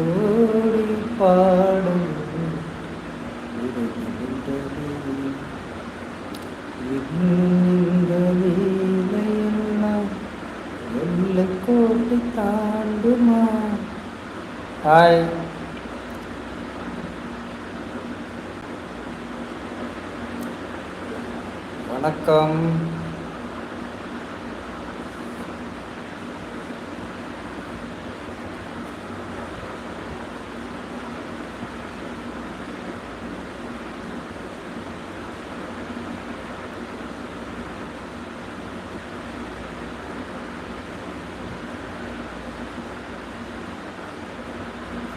நாடோடி பாடும் உருகின்றது இந்த வீணையெல்லாம் எல்லைக்கோட்டை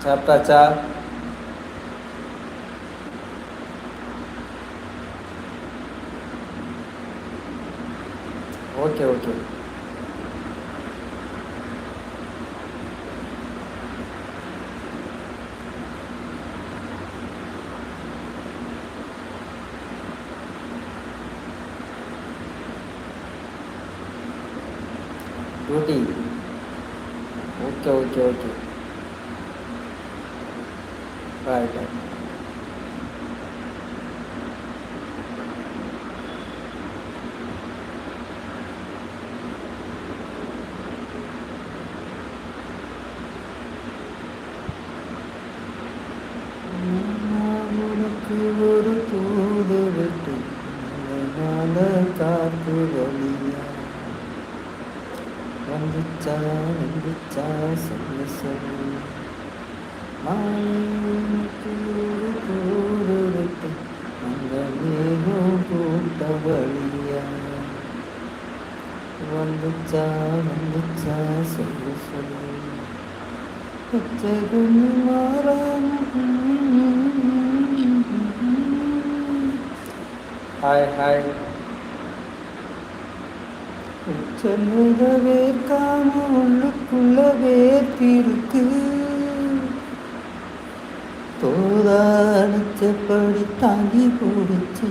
தாண்டுமா ஹாய் வணக்கம் சாப்பிட்டாச்சா okay okay duty okay okay okay bye bye உனக்கு ஒரு தூது விட்டு நாள காத்து வழியா வந்துச்சா வந்துச்சா சொல்லு சொல்லு மாலைக்கு ஒரு தூது ஹாய் ஹாய் சொன்னத வேர்க்காம உள்ளுக்குள்ள வேர்த்திருக்கு தோதானிச்சப்படி தாங்கி போடுச்சு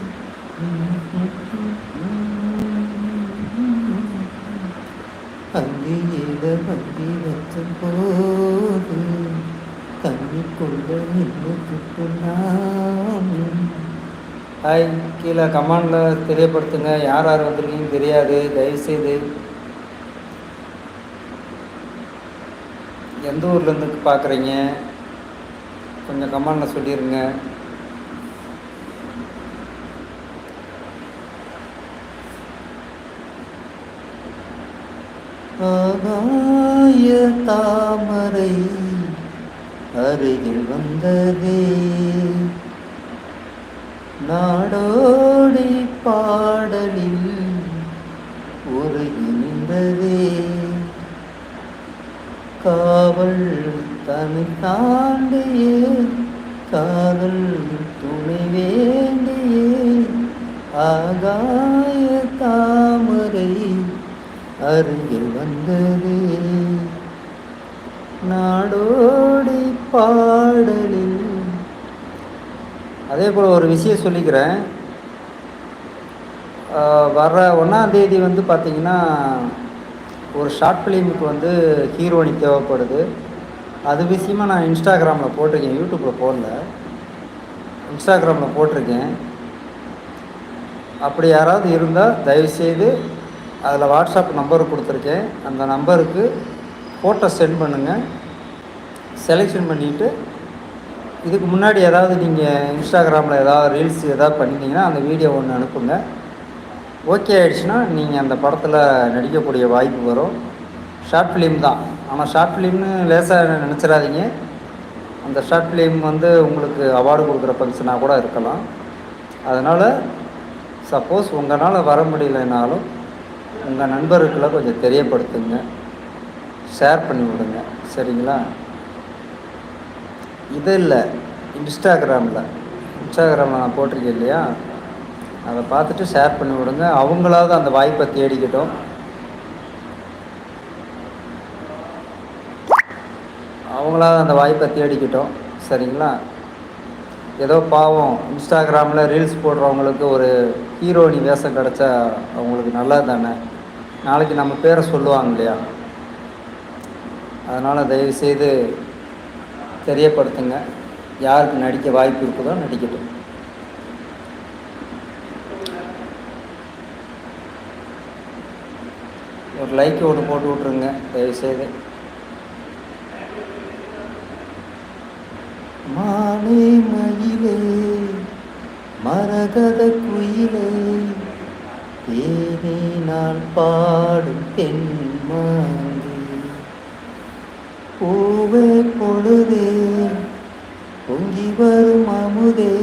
அங்கேயிட வண்டி வச்ச போது தண்ணிக்குள்ள நின்றுக்கிட்டு நான். ஹாய் கீழே கமாண்டில் தெரியப்படுத்துங்க. யார் யார் வந்திருக்கீங்கன்னு தெரியாது. தயவுசெய்து. எந்த ஊர்லேருந்து பார்க்குறீங்க கொஞ்சம் கமாண்டில் சொல்லிடுங்க ஆகாய தாமரை அருகில் வந்ததே. நாடோடி பாடலில் உருகின்றதே காவல் தனி தாண்டியே காதல் துணை வேண்டியே. ஆகாய தாமரை அருகில் வந்ததே. நாடோடி பாடலில். அதே போல் ஒரு விஷயம் சொல்லிக்கிறேன். ஆஹ் வர்ற ஒன்றாந்தேதி வந்து பார்த்திங்கன்னா ஒரு ஷார்ட் ஃபிலிமுக்கு வந்து ஹீரோனி தேவைப்படுது. அது விஷயமா நான் இன்ஸ்டாகிராமில் போட்டிருக்கேன் யூடியூப்பில் போடல. இன்ஸ்டாகிராமில் போட்டிருக்கேன். அப்படி யாராவது இருந்தால் தயவுசெய்து அதில் வாட்ஸ்அப் நம்பர் கொடுத்துருக்கேன். அந்த நம்பருக்கு ஃபோட்டோ சென்ட் பண்ணுங்கள் செலெக்ஷன் பண்ணிவிட்டு இதுக்கு முன்னாடி ஏதாவது நீங்கள் இன்ஸ்டாகிராமில் ஏதாவது ரீல்ஸ் ஏதாவது பண்ணிட்டீங்கன்னா அந்த வீடியோ ஒன்று அனுப்புங்க. ஓகே ஆகிடுச்சுன்னா நீங்கள் அந்த படத்தில் நடிக்கக்கூடிய வாய்ப்பு வரும். ஷார்ட் ஃபிலிம் தான். ஆனால் ஷார்ட் ஃபிலிம்னு லேசாக நினச்சிடாதீங்க. அந்த ஷார்ட் ஃபிலிம் வந்து உங்களுக்கு அவார்டு கொடுக்குற ஃபங்க்ஷனாக கூட இருக்கலாம். அதனால் சப்போஸ் உங்களால் வர முடியலைனாலும் உங்கள் நண்பர்களை கொஞ்சம் தெரியப்படுத்துங்க. ஷேர் பண்ணி விடுங்க. சரிங்களா? இது இல்லை. இன்ஸ்டாகிராமில் இன்ஸ்டாகிராமில் நான் போட்டிருக்கேன் இல்லையா? அதை பார்த்துட்டு ஷேர் பண்ணி விடுங்க. அவங்களாவது அந்த வாய்ப்பை தேடிக்கிட்டோம். அவங்களாவது அந்த வாய்ப்பை தேடிக்கிட்டோம். சரிங்களா? ஏதோ பாவம். இன்ஸ்டாகிராமில் ரீல்ஸ் போடுறவங்களுக்கு ஒரு ஹீரோயின் வேஷம் கிடச்சா அவங்களுக்கு நல்லா தானே? நாளைக்கு நம்ம பேரை சொல்லுவாங்க இல்லையா? அதனால் தயவுசெய்து தெரியப்படுத்துங்க. யாருக்கு நடிக்க வாய்ப்பு இருக்குதோ நடிக்கட்டும். ஒரு லைக் ஒன்று போட்டு விட்ருங்க தயவுசெய்து. மாலை மயிலே. மரகத குயிலே தேனே நான் பாடும் பெண்மாங்கி பூவே பொழுதே பொங்கி வரும் அமுதே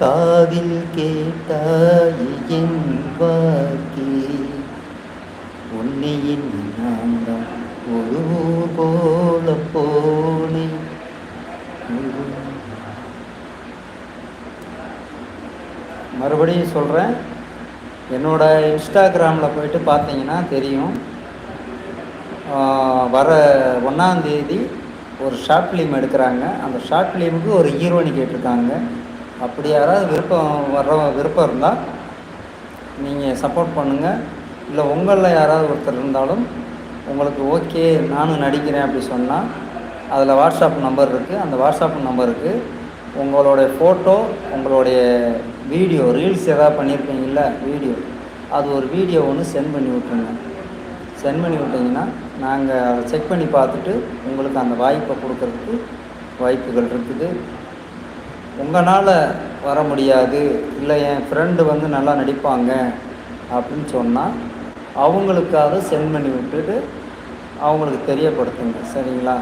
காதில் கேட்டாய் என் வாக்கே. உன்னை நான் தான் ஒரு போல போனேன். மறுபடியும் சொல்கிறேன் என்னோட இன்ஸ்டாகிராமில் போயிட்டு பார்த்தீங்கன்னா தெரியும். வர ஒன்றாந்தேதி ஒரு ஷார்ட் ஃபிலிம் எடுக்கிறாங்க. அந்த ஷார்ட் ஃபிலிமுக்கு ஒரு ஹீரோனி கேட்டிருக்காங்க. அப்படி யாராவது விருப்பம் வர்ற விருப்பம் இருந்தால் நீங்கள் சப்போர்ட் பண்ணுங்கள் இல்லை உங்களில் யாராவது ஒருத்தர் இருந்தாலும் உங்களுக்கு ஓகே நானும் நடிக்கிறேன் அப்படி சொன்னால் அதில் வாட்ஸ்அப் நம்பர் இருக்குது அந்த வாட்ஸ்அப் நம்பருக்கு உங்களுடைய ஃபோட்டோ உங்களுடைய வீடியோ ரீல்ஸ் எதாவது பண்ணியிருப்பீங்கள்ல வீடியோ அது ஒரு வீடியோ ஒன்று சென்ட் பண்ணி விட்ருங்க சென்ட் பண்ணி விட்டிங்கன்னா நாங்கள் அதை செக் பண்ணி பார்த்துட்டு உங்களுக்கு அந்த வாய்ப்பை கொடுக்கறதுக்கு வாய்ப்புகள் இருக்குது. உங்களால் வர முடியாது. இல்லை என் ஃப்ரெண்டு வந்து நல்லா நடிப்பாங்க அப்படின்னு சொன்னால் அவங்களுக்காக சென்ட் பண்ணி விட்டுட்டு அவங்களுக்கு தெரியப்படுத்துங்க. சரிங்களா?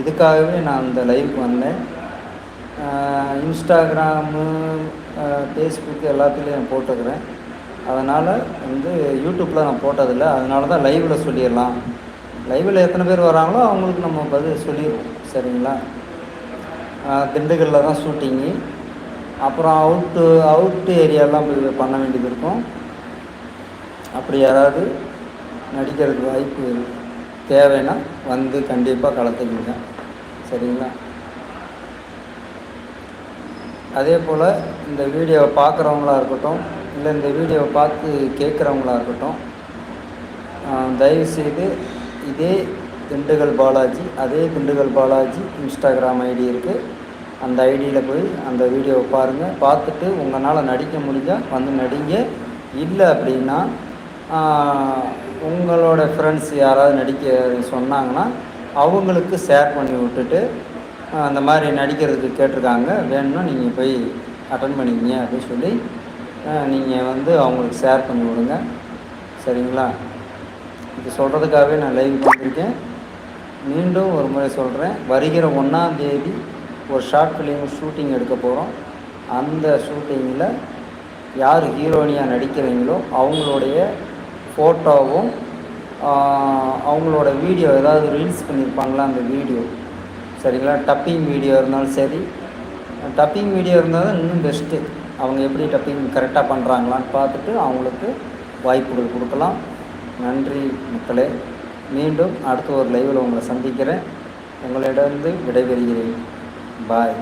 இதுக்காகவே நான் அந்த லைவுக்கு வந்தேன். இன்ஸ்டாகிராமு ஃபேஸ்புக் எல்லாத்துலேயும் நான் போட்டுக்கிறேன். அதனால் வந்து யூடியூப்பில் நான் போட்டதில்லை. அதனால தான் லைவில் சொல்லிடலாம். லைவில் எத்தனை பேர் வராங்களோ அவங்களுக்கு நம்ம பதில் சொல்லிடுவோம். சரிங்களா? திண்டுக்கல்லில் தான் ஷூட்டிங்கு அப்புறம் அவுட்டு அவுட்டு ஏரியாலாம் பண்ண வேண்டியது இருக்கும். அப்படி யாராவது நடிக்கிறதுக்கு வாய்ப்பு தேவைன்னா வந்து கண்டிப்பாக கலந்துக்குங்க. சரிங்களா? அதே போல் இந்த வீடியோவை பார்க்குறவங்களா இருக்கட்டும் இல்லை இந்த வீடியோவை பார்த்து கேட்குறவங்களா இருக்கட்டும் தயவுசெய்து இதே திண்டுக்கல் பாலாஜி அதே திண்டுக்கல் பாலாஜி இன்ஸ்டாகிராம் ஐடி இருக்குது அந்த ஐடியில் போய் அந்த வீடியோவை பாருங்கள் பார்த்துட்டு உங்களால் நடிக்க முடிஞ்சால் வந்து நடிங்க. இல்லை அப்படின்னா உங்களோட ஃப்ரெண்ட்ஸ் யாராவது நடிக்க சொன்னாங்கன்னா அவங்களுக்கு ஷேர் பண்ணி விட்டுட்டு அந்த மாதிரி நடிக்கிறதுக்கு கேட்டிருக்காங்க. வேணும்னா நீங்கள் போய் அட்டன் பண்ணிக்கிங்க அப்படின்னு சொல்லி நீங்கள் வந்து அவங்களுக்கு ஷேர் பண்ணி விடுங்க. சரிங்களா? இது சொல்கிறதுக்காகவே நான் லைவ் வந்திருக்கேன். மீண்டும் ஒரு முறை சொல்கிறேன் வருகிற ஒன்றாம் தேதி ஒரு ஷார்ட் ஃபிலிம் ஷூட்டிங் எடுக்க போகிறோம் அந்த ஷூட்டிங்கில் யார் ஹீரோனியாக நடிக்கிறீங்களோ அவங்களுடைய ஃபோட்டோவும் அவங்களோட வீடியோ ஏதாவது ரீல்ஸ் பண்ணியிருப்பாங்களா அந்த வீடியோ சரிங்களா? டப்பிங் வீடியோ இருந்தாலும் சரி. டப்பிங் வீடியோ இருந்தால் தான் இன்னும் பெஸ்ட்டு அவங்க எப்படி டப்பிங் கரெக்டாக பண்ணுறாங்களான்னு பார்த்துட்டு அவங்களுக்கு வாய்ப்புகள் கொடுக்கலாம். நன்றி மக்களே. மீண்டும் அடுத்த ஒரு லைவில் உங்களை சந்திக்கிறேன். உங்களிடமிருந்து விடைபெறுகிறேன். பாய்